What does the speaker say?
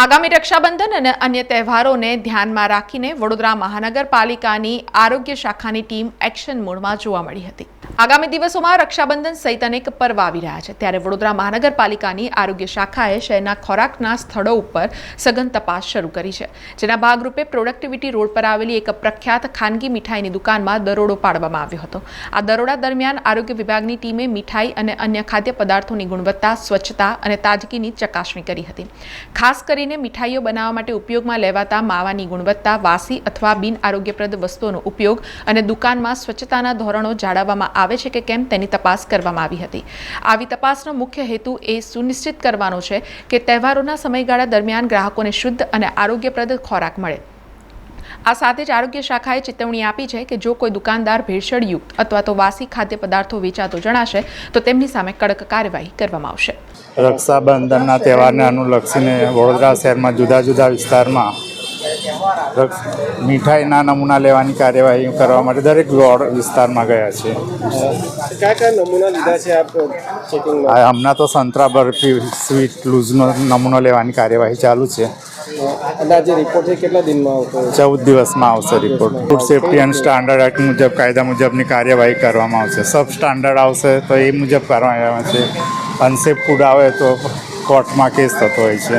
આગામી રક્ષાબંધન અને અન્ય તહેવારોને ધ્યાનમાં રાખીને વડોદરા મહાનગરપાલિકાની આરોગ્ય શાખાની ટીમ એક્શન મોડમાં જોવા મળી હતી. આગામી દિવસોમાં રક્ષાબંધન સહિત અનેક પર્વ આવી રહ્યા છે. ત્યારે વડોદરા મહાનગરપાલિકાની આરોગ્ય શાખાએ શહેરના ખોરાકના સ્થળો ઉપર સઘન તપાસ શરૂ કરી છે. જેના ભાગરૂપે પ્રોડક્ટિવિટી રોડ પર આવેલી એક પ્રખ્યાત ખાનગી મીઠાઈની દુકાનમાં દરોડો પાડવામાં આવ્યો હતો. આ દરોડા દરમિયાન આરોગ્ય વિભાગની ટીમે મીઠાઈ અને અન્ય ખાદ્ય પદાર્થોની ગુણવત્તા, સ્વચ્છતા અને તાજગીની ચકાસણી કરી હતી. ખાસ કરીને મીઠાઈઓ બનાવવા માટે ઉપયોગમાં લેવાતા માવાની ગુણવત્તા, વાસી અથવા બિન આરોગ્યપ્રદ વસ્તુઓનો ઉપયોગ અને દુકાનમાં સ્વચ્છતાના ધોરણો જાળવવામાં આવે છે કે કેમ તેની તપાસ કરવામાં આવી હતી. આવી તપાસનો મુખ્ય હેતુ એ સુનિશ્ચિત કરવાનો છે કે તહેવારોના સમયગાળા દરમિયાન ગ્રાહકોને શુદ્ધ અને આરોગ્યપ્રદ ખોરાક મળે. આ સાથે જ આરોગ્ય શાખાએ ચેતવણી આપી છે કે જો કોઈ દુકાનદાર ભેળસેળયુક્ત અથવા તો વાસી ખાદ્ય પદાર્થો વેચાતો જણાશે, તો તેમની સામે કડક કાર્યવાહી કરવામાં આવશે. રક્ષાબંધનના તહેવારને અનુલક્ષીને વડોદરા શહેરમાં જુદા જુદા વિસ્તારમાં મીઠાઈના નમૂના લેવાની કાર્યવાહી કરવા માટે દરેક વોર્ડ વિસ્તારમાં ગયા છે કયા કયા નમૂના લીધા છે આપ હમણાં તો સંતરા બરફી સ્વીટ લૂઝનો નમૂનો લેવાની કાર્યવાહી ચાલુ છે. ચૌદ દિવસમાં આવશે report food safety and standard act મુજબ કાયદા મુજબની કાર્યવાહી કરવામાં આવશે. સબ સ્ટાન્ડર્ડ આવશે તો એ મુજબ કરવામાં આવશે. અનસેફ ફૂડ આવે તો કોર્ટમાં કેસ થતો હોય છે.